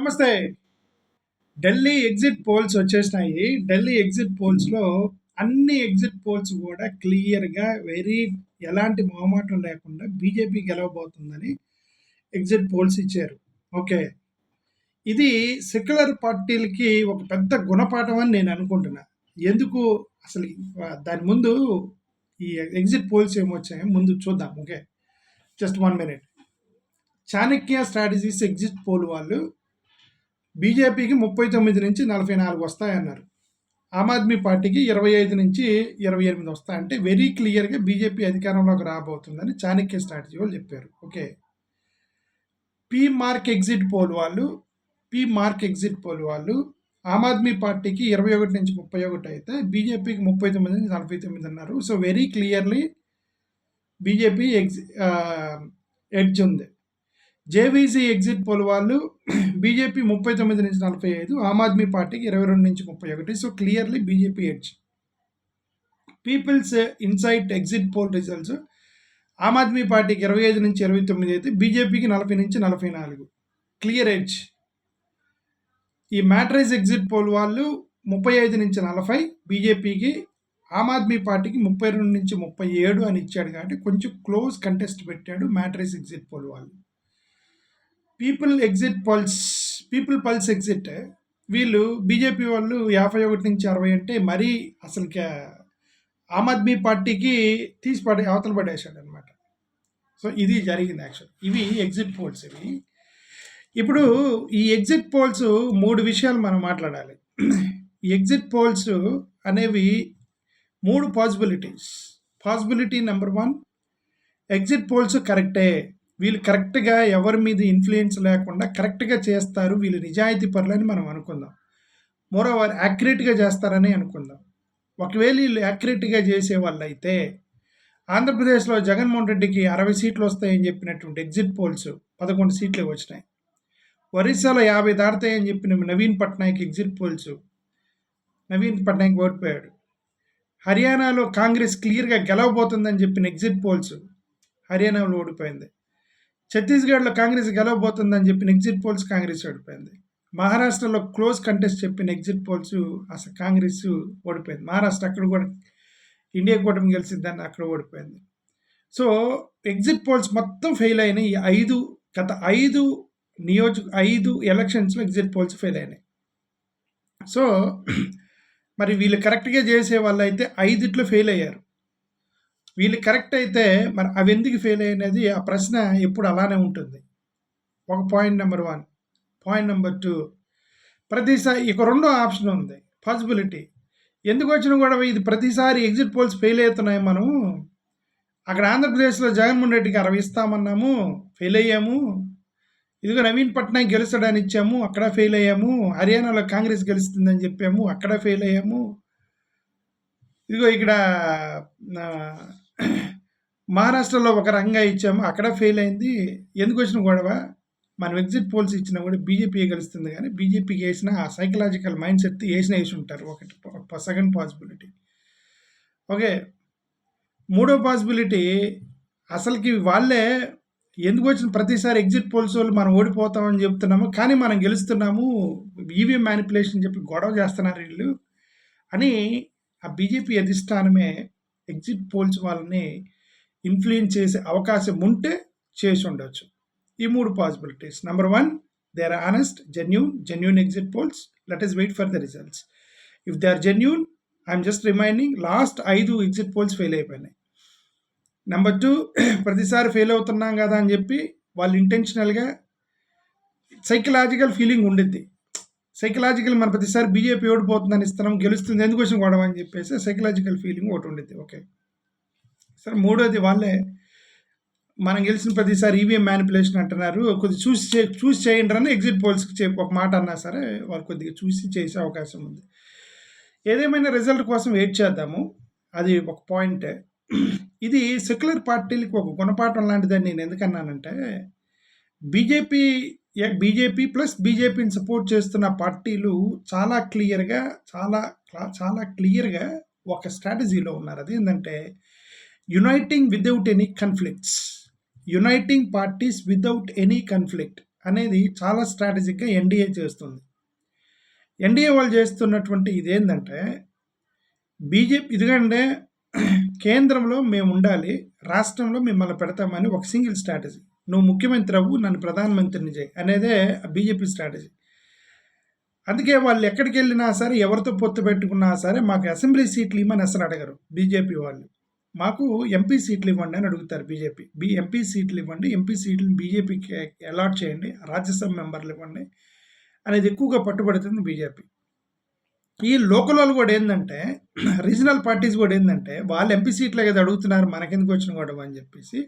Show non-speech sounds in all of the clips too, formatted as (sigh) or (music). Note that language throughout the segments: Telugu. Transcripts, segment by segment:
నమస్తే. ఢిల్లీ ఎగ్జిట్ పోల్స్ వచ్చేసినాయి. ఢిల్లీ ఎగ్జిట్ పోల్స్లో అన్ని ఎగ్జిట్ పోల్స్ కూడా క్లియర్గా వెరీ ఎలాంటి మొహమాటం లేకుండా బీజేపీ గెలవబోతుందని ఎగ్జిట్ పోల్స్ ఇచ్చారు. ఓకే. ఇది సెక్యులర్ పార్టీలకి ఒక పెద్ద గుణపాఠం అని నేను అనుకుంటున్నా. ఎందుకు? అసలు దాని ముందు ఈ ఎగ్జిట్ పోల్స్ ఏమొచ్చాయో ముందు చూద్దాం. Okay. Just one minute Chanakya strategies exit poll వాళ్ళు బీజేపీకి ముప్పై తొమ్మిది నుంచి నలభై నాలుగు వస్తాయన్నారు. ఆమ్ ఆద్మీ పార్టీకి ఇరవై ఐదు నుంచి ఇరవై ఎనిమిది వస్తాయంటే వెరీ క్లియర్గా బీజేపీ అధికారంలోకి రాబోతుందని చాణక్య స్ట్రాటజీ వాళ్ళు చెప్పారు. Okay. P Marq exit poll వాళ్ళు పీ మార్క్ ఎగ్జిట్ పోల్ వాళ్ళు ఆమ్ ఆద్మీ పార్టీకి ఇరవై ఒకటి నుంచి ముప్పై ఒకటి అయితే బీజేపీకి ముప్పై తొమ్మిది నుంచి నలభై తొమ్మిది అన్నారు. సో వెరీ క్లియర్లీ బీజేపీ ఎగ్జి ఎడ్జ్ ఉంది. జేవీసీ ఎగ్జిట్ పోల్ వాళ్ళు (clears throat) బీజేపీ ముప్పై తొమ్మిది నుంచి నలభై ఐదు ఆమ్ ఆద్మీ పార్టీకి ఇరవై రెండు నుంచి ముప్పై ఒకటి. So clearly BJP edge. People's insight exit poll results Aam Aadmi పార్టీకి ఇరవై ఐదు నుంచి ఇరవై తొమ్మిది అయితే బీజేపీకి నలభై నుంచి నలభై నాలుగు. క్లియర్ ఎడ్జ్ ఈ మ్యాట్రైజ్ ఎగ్జిట్ పోల్ వాళ్ళు ముప్పై ఐదు నుంచి నలభై బీజేపీకి ఆమ్ ఆద్మీ పార్టీకి ముప్పై రెండు నుంచి ముప్పై ఏడు అని ఇచ్చాడు కాబట్టి కొంచెం క్లోజ్ కంటెస్ట్ పెట్టాడు మ్యాట్రైజ్ ఎగ్జిట్ పోల్ వాళ్ళు. People exit pulse people pulse exit వీళ్ళు బీజేపీ వాళ్ళు యాభై ఒకటి నుంచి అరవై అంటే మరీ అసలు ఆమ్ ఆద్మీ పార్టీకి తీసి పడే అవతల పడేశాడు అనమాట సో ఇది జరిగింది యాక్చువల్ ఇవి ఎగ్జిట్ పోల్స్ ఇవి. ఇప్పుడు ఈ ఎగ్జిట్ పోల్స్ మూడు విషయాలు మనం మాట్లాడాలి. ఈ ఎగ్జిట్ పోల్స్ అనేవి మూడు possibilities possibility number one exit polls కరెక్టే వీళ్ళు కరెక్ట్గా ఎవరి మీద ఇన్ఫ్లుయెన్స్ లేకుండా కరెక్ట్గా చేస్తారు. వీళ్ళు నిజాయితీ పరులని మనం అనుకుందాం. మోరోవర్ యాక్యురేట్గా చేస్తారని అనుకుందాం. ఒకవేళ వీళ్ళు యాక్యురేట్గా చేసే వాళ్ళైతే ఆంధ్రప్రదేశ్లో జగన్మోహన్ రెడ్డికి అరవై సీట్లు వస్తాయని చెప్పినటువంటి ఎగ్జిట్ పోల్స్ పదకొండు సీట్లు వచ్చినాయి. ఒరిస్సాలో యాభై దాడతాయని చెప్పిన నవీన్ పట్నాయక్ ఎగ్జిట్ పోల్స్ నవీన్ పట్నాయక్ ఓడిపోయాడు. హర్యానాలో కాంగ్రెస్ క్లియర్గా గెలవబోతుందని చెప్పిన ఎగ్జిట్ పోల్స్ హర్యానాలో ఓడిపోయింది. ఛత్తీస్గఢ్లో కాంగ్రెస్ గెలవబోతుందని చెప్పిన ఎగ్జిట్ పోల్స్ కాంగ్రెస్ ఓడిపోయింది. మహారాష్ట్రలో క్లోజ్ కంటెస్ట్ చెప్పిన ఎగ్జిట్ పోల్స్ అసలు కాంగ్రెస్ ఓడిపోయింది. మహారాష్ట్ర అక్కడ కూడా ఇండియా కూటమి గెలిచిద్దని అక్కడ ఓడిపోయింది. సో ఎగ్జిట్ పోల్స్ మొత్తం ఫెయిల్ అయినాయి. ఈ ఐదు గత ఐదు నియోజక ఐదు ఎలక్షన్స్లో ఎగ్జిట్ పోల్స్ ఫెయిల్ అయినాయి. సో మరి వీళ్ళు కరెక్ట్గా చేసే వాళ్ళు అయితే ఐదిట్లో ఫెయిల్ అయ్యారు. వీళ్ళు కరెక్ట్ అయితే మరి అవి ఎందుకు ఫెయిల్ అయినది ఆ ప్రశ్న ఎప్పుడు అలానే ఉంటుంది. ఒక point number one point number two ప్రతిసారి ఇక రెండో ఆప్షన్ ఉంది. పాసిబిలిటీ ఎందుకు వచ్చినా కూడా ఇది ప్రతిసారి ఎగ్జిట్ పోల్స్ ఫెయిల్ అవుతున్నాయి మనము. అక్కడ ఆంధ్రప్రదేశ్లో జగన్మోహన్ రెడ్డికి అరవై ఇస్తామన్నాము. ఫెయిల్ అయ్యాము. ఇదిగో నవీన్ పట్నాయక్ గెలుస్తాడని ఇచ్చాము. అక్కడ ఫెయిల్ అయ్యాము. హర్యానాలో కాంగ్రెస్ గెలుస్తుందని చెప్పాము. అక్కడ ఫెయిల్ అయ్యాము. ఇదిగో ఇక్కడ మహారాష్ట్రలో ఒక రంగా ఇచ్చాము అక్కడ ఫెయిల్ అయింది. ఎందుకు వచ్చిన గొడవ? మనం ఎగ్జిట్ పోల్స్ ఇచ్చినా కూడా బీజేపీ గెలుస్తుంది కానీ బీజేపీకి వేసిన ఆ సైకలాజికల్ మైండ్ సెట్ వేసిన వేసి ఉంటారు. ఒకటి సెకండ్ పాసిబిలిటీ ఓకే. మూడో పాసిబిలిటీ అసలుకి వాళ్ళే ఎందుకు వచ్చిన ప్రతిసారి ఎగ్జిట్ పోల్స్ వాళ్ళు మనం ఓడిపోతామని చెప్తున్నాము కానీ మనం గెలుస్తున్నాము ఈవీఎం మ్యానిపులేషన్ చెప్పి గొడవ చేస్తున్నారు వీళ్ళు. అని ఆ బీజేపీ అధిష్టానమే ఎగ్జిట్ పోల్స్ వాళ్ళని ఇన్ఫ్లుయెన్స్ చేసే అవకాశం ఉంటే చేసి ఉండొచ్చు. ఈ మూడు possibilities. Number one they are honest genuine genuine exit polls let us wait for the results if they are genuine I'm just reminding last ఐదు ఎగ్జిట్ పోల్స్ ఫెయిల్ అయిపోయినాయి. నెంబర్ టూ (clears throat) ప్రతిసారి ఫెయిల్ అవుతున్నాం కదా అని చెప్పి వాళ్ళు ఇంటెన్షనల్గా సైకలాజికల్ ఫీలింగ్ ఉండిద్ది. సైకలాజికల్ మన ప్రతిసారి బీజేపీ ఓడిపోతుందని ఇస్తున్నాం గెలుస్తుంది ఎందుకోసం గొడవ అని చెప్పేసి సైకలాజికల్ ఫీలింగ్ ఒకటి ఉండేది ఓకే సరే మూడోది వాళ్ళే మనం గెలిచిన ప్రతిసారి ఈవీఎం మ్యానిపులేషన్ అంటున్నారు. కొద్దిగా చూసి చే చూసి చేయండి అని ఎగ్జిట్ పోల్స్కి చెప్పి ఒక మాట అన్నా సరే వాళ్ళు కొద్దిగా చూసి చేసే అవకాశం ఉంది. ఏదేమైనా రిజల్ట్ కోసం వెయిట్ చేద్దాము. అది ఒక పాయింట్ ఇది సెక్యులర్ పార్టీలకు ఒక గుణపాఠం లాంటిదని నేను ఎందుకన్నానంటే బీజేపీ బీజేపీ ప్లస్ బీజేపీని సపోర్ట్ చేస్తున్న పార్టీలు చాలా క్లియర్గా చాలా చాలా క్లియర్గా ఒక స్ట్రాటజీలో ఉన్నారు అది ఏంటంటే uniting without any conflicts uniting parties without any conflict అనేది చాలా స్ట్రాటజిక్‌గా ఎన్‌డీఏ చేస్తుంది. ఎన్‌డీఏ వాళ్ళు చేస్తున్నటువంటి ఇదేంటంటే బీజేపీ ఇదిగంటే (clears throat) కేంద్రంలో మేము ఉండాలి రాష్ట్రంలో మిమ్మల్ని పెడతామని ఒక సింగిల్ స్ట్రాటజీ. నువ్వు ముఖ్యమంత్రి అవ్వు, నన్ను ప్రధానమంత్రిని చేయి అనేదే బీజేపీ స్ట్రాటజీ. అందుకే వాళ్ళు ఎక్కడికెళ్ళినా సరే, ఎవరితో పొత్తు పెట్టుకున్నా సరే, మాకు అసెంబ్లీ సీట్లు ఇవ్వమని అసలు అడగరు బీజేపీ వాళ్ళు. మాకు ఎంపీ సీట్లు ఇవ్వండి అని అడుగుతారు బీజేపీ. బీ ఎంపీ సీట్లు ఇవ్వండి. ఎంపీ సీట్లు బీజేపీకి అలాట్ చేయండి. రాజ్యసభ మెంబర్లు ఇవ్వండి అనేది ఎక్కువగా పట్టుబడుతుంది బీజేపీ. ఈ లోకల్ వాళ్ళు కూడా ఏంటంటే రీజనల్ పార్టీస్ కూడా ఏంటంటే వాళ్ళు ఎంపీ సీట్లే కదా అడుగుతున్నారు మనకెందుకు వచ్చిన గొడవ అని చెప్పేసి,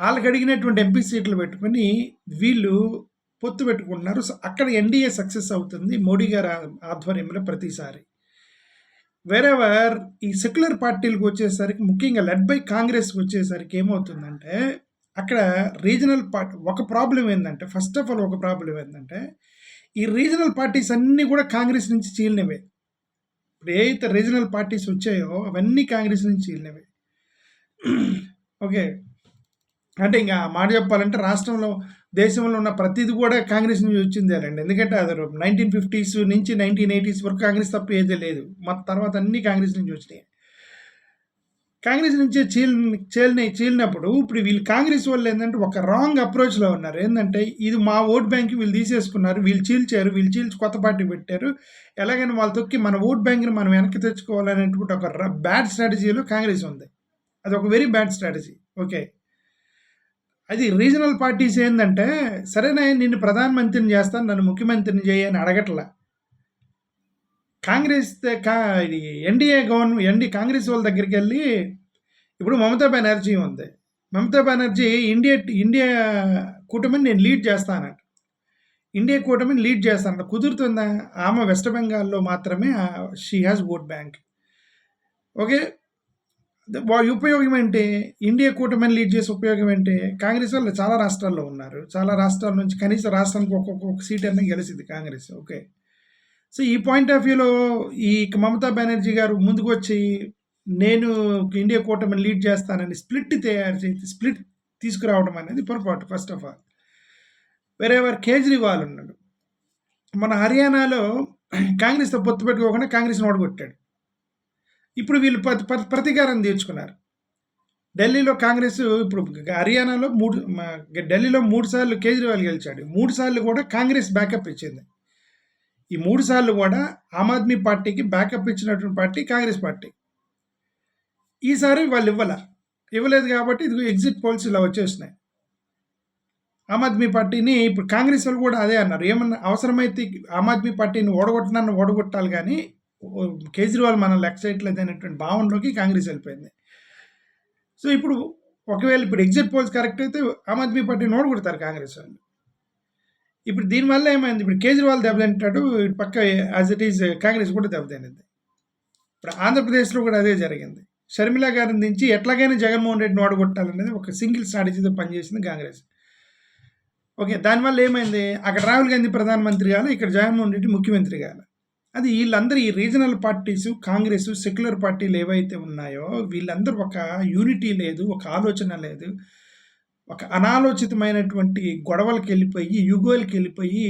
వాళ్ళకి అడిగినటువంటి ఎంపీ సీట్లు పెట్టుకొని వీళ్ళు పొత్తు పెట్టుకుంటున్నారు. అక్కడ ఎన్‌డీఏ సక్సెస్ అవుతుంది మోడీ గారి ఆధ్వర్యంలో ప్రతిసారి. వేరెవర్ ఈ సెక్యులర్ పార్టీలకు వచ్చేసరికి ముఖ్యంగా లెడ్ బై కాంగ్రెస్‌కి వచ్చేసరికి ఏమవుతుందంటే, అక్కడ రీజనల్ పార్ట్ ఒక ప్రాబ్లం ఏంటంటే ఫస్ట్ ఆఫ్ ఆల్ ఒక ప్రాబ్లం ఏంటంటే ఈ రీజనల్ పార్టీస్ అన్నీ కూడా కాంగ్రెస్ నుంచి చీలినవే. ఇప్పుడు ఏదైతే రీజనల్ పార్టీస్ వచ్చాయో అవన్నీ కాంగ్రెస్ నుంచి చీలినవే. ఓకే. అంటే ఇంకా మాట చెప్పాలంటే రాష్ట్రంలో, దేశంలో ఉన్న ప్రతిది కూడా కాంగ్రెస్ నుంచి వచ్చిందేనండి. ఎందుకంటే అది 1950స్ నుంచి 1980స్ వరకు కాంగ్రెస్ తప్ప ఏదీ లేదు. మా తర్వాత అన్నీ కాంగ్రెస్ నుంచి వచ్చినాయి. కాంగ్రెస్ నుంచే చీల్ చీలిన చీలినప్పుడు ఇప్పుడు వీళ్ళు కాంగ్రెస్ వాళ్ళు ఏంటంటే ఒక రాంగ్ అప్రోచ్‌లో ఉన్నారు. ఏంటంటే ఇది మా ఓట్ బ్యాంక్ వీళ్ళు తీసేసుకున్నారు. వీళ్ళు చీల్చారు. వీళ్ళు చీల్చి కొత్త పార్టీ పెట్టారు. ఎలాగైనా వాళ్ళు తొక్కి మన ఓట్ బ్యాంక్‌ని మనం వెనక్కి తెచ్చుకోవాలనేటువంటి ఒక బ్యాడ్ స్ట్రాటజీలో కాంగ్రెస్ ఉంది. అది ఒక వెరీ బ్యాడ్ స్ట్రాటజీ. ఓకే. అది రీజనల్ పార్టీస్ ఏంటంటే సరేనే నిన్ను ప్రధానమంత్రిని చేస్తాను. నన్ను ముఖ్యమంత్రిని చెయ్యి అని అడగట్ల. కాంగ్రెస్ కా ఇది ఎన్‌డీఏ గవర్న ఎన్‌డీ కాంగ్రెస్ వాళ్ళ దగ్గరికి వెళ్ళి ఇప్పుడు మమతా బెనర్జీ ఉంది. మమతా బెనర్జీ ఇండియా ఇండియా కూటమిని నేను లీడ్ చేస్తానంట. ఇండియా కూటమిని లీడ్ చేస్తానంట. కుదురుతుందా? ఆమె వెస్ట్ బెంగాల్‌లో మాత్రమే she has vote bank. Okay. వారి ఉపయోగం ఏంటి? ఇండియా కూటమిని లీడ్ చేసే ఉపయోగం ఏంటి? కాంగ్రెస్ వాళ్ళు చాలా రాష్ట్రాల్లో ఉన్నారు. చాలా రాష్ట్రాల నుంచి కనీసం రాష్ట్రానికి ఒక్కొక్క ఒక సీట్ అన్నీ గెలిచింది కాంగ్రెస్. ఓకే. సో, ఈ పాయింట్ ఆఫ్ వ్యూలో ఈ మమతా బెనర్జీ గారు ముందుకొచ్చి నేను ఇండియా కూటమిని లీడ్ చేస్తానని స్ప్లిట్ తయారు చేసి స్ప్లిట్ తీసుకురావడం అనేది పొరపాటు first of all. Wherever Kejriwal ఉన్నాడు. మన హర్యానాలో కాంగ్రెస్‌తో పొత్తు పెట్టుకోకుండా కాంగ్రెస్‌ని ఓడగొట్టాడు. ఇప్పుడు వీళ్ళు ప్రతీకారం తీర్చుకున్నారు. ఢిల్లీలో కాంగ్రెస్ ఇప్పుడు హర్యానాలో మూడు ఢిల్లీలో మూడు సార్లు కేజ్రీవాల్ గెలిచాడు. మూడు సార్లు కూడా కాంగ్రెస్ బ్యాకప్ ఇచ్చింది. ఈ మూడు సార్లు కూడా ఆమ్ ఆద్మీ పార్టీకి బ్యాకప్ ఇచ్చినటువంటి పార్టీ కాంగ్రెస్ పార్టీ. ఈసారి వాళ్ళు ఇవ్వాల ఇవ్వలేదు కాబట్టి ఇదిగో ఎగ్జిట్ పోల్స్ ఇలా వచ్చేసినాయి. ఆమ్ ఆద్మీ పార్టీని ఇప్పుడు కాంగ్రెస్ వాళ్ళు కూడా అదే అన్నారు. ఏమన్నా అవసరమైతే ఆమ్ ఆద్మీ పార్టీని ఓడగొట్టినా ఓడగొట్టాలి కానీ కేజ్రీవాల్ మనం లెక్క చేయట్లేదు అనేటువంటి భావనలోకి కాంగ్రెస్ వెళ్ళిపోయింది. సో, ఇప్పుడు ఒకవేళ ఇప్పుడు ఎగ్జిట్ పోల్స్ కరెక్ట్ అయితే ఆమ్ ఆద్మీ పార్టీని కొడతారు కాంగ్రెస్ వాళ్ళు. ఇప్పుడు దీనివల్ల ఏమైంది? ఇప్పుడు కేజ్రీవాల్ దెబ్బతింటాడు. పక్క యాజ్ ఇట్ ఈజ్ కాంగ్రెస్ కూడా దెబ్బతినింది. ఇప్పుడు ఆంధ్రప్రదేశ్‌లో కూడా అదే జరిగింది. షర్మిల గారిని దించి ఎట్లాగైనా జగన్మోహన్ రెడ్డిని ఓడగొట్టాలనేది ఒక సింగిల్ స్ట్రాటజీతో పనిచేసింది కాంగ్రెస్. ఓకే. దానివల్ల ఏమైంది? అక్కడ రాహుల్ గాంధీ ప్రధానమంత్రి కాదు ఇక్కడ జగన్మోహన్ రెడ్డి ముఖ్యమంత్రి కాదు అది వీళ్ళందరూ ఈ రీజనల్ పార్టీస్, కాంగ్రెస్, సెక్యులర్ పార్టీలు ఏవైతే ఉన్నాయో వీళ్ళందరూ ఒక యూనిటీ లేదు. ఒక ఆలోచన లేదు. ఒక అనాలోచితమైనటువంటి గొడవలకెళ్ళిపోయి, యుగోలకెళ్ళిపోయి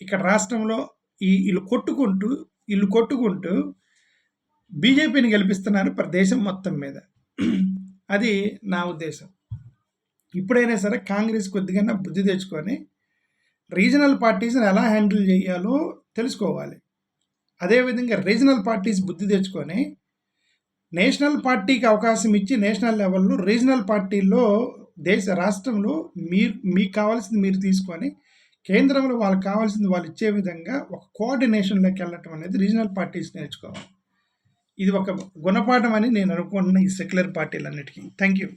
ఇక్కడ రాష్ట్రంలో ఈ వీళ్ళు కొట్టుకుంటూ, వీళ్ళు కొట్టుకుంటూ బీజేపీని గెలిపిస్తున్నారు ప్రదేశం మొత్తం మీద. అది నా ఉద్దేశం. ఇప్పుడైనా సరే కాంగ్రెస్ కొద్దిగా బుద్ధి తెచ్చుకొని, రీజనల్ పార్టీస్‌ని ఎలా హ్యాండిల్ చేయాలో తెలుసుకోవాలి. అదేవిధంగా రీజనల్ పార్టీస్ బుద్ధి తెచ్చుకొని, నేషనల్ పార్టీకి అవకాశం ఇచ్చి నేషనల్ లెవెల్‌లో రీజనల్ పార్టీల్లో దేశ రాష్ట్రంలో మీరు మీకు కావాల్సింది మీరు తీసుకొని, కేంద్రంలో వాళ్ళకి కావాల్సింది వాళ్ళు ఇచ్చే విధంగా ఒక కోఆర్డినేషన్‌లోకి వెళ్ళటం అనేది రీజనల్ పార్టీస్ నేర్చుకోవాలి. ఇది ఒక గుణపాఠం అని నేను అనుకుంటున్నా ఈ సెక్యులర్ పార్టీలన్నిటికీ థ్యాంక్ యూ.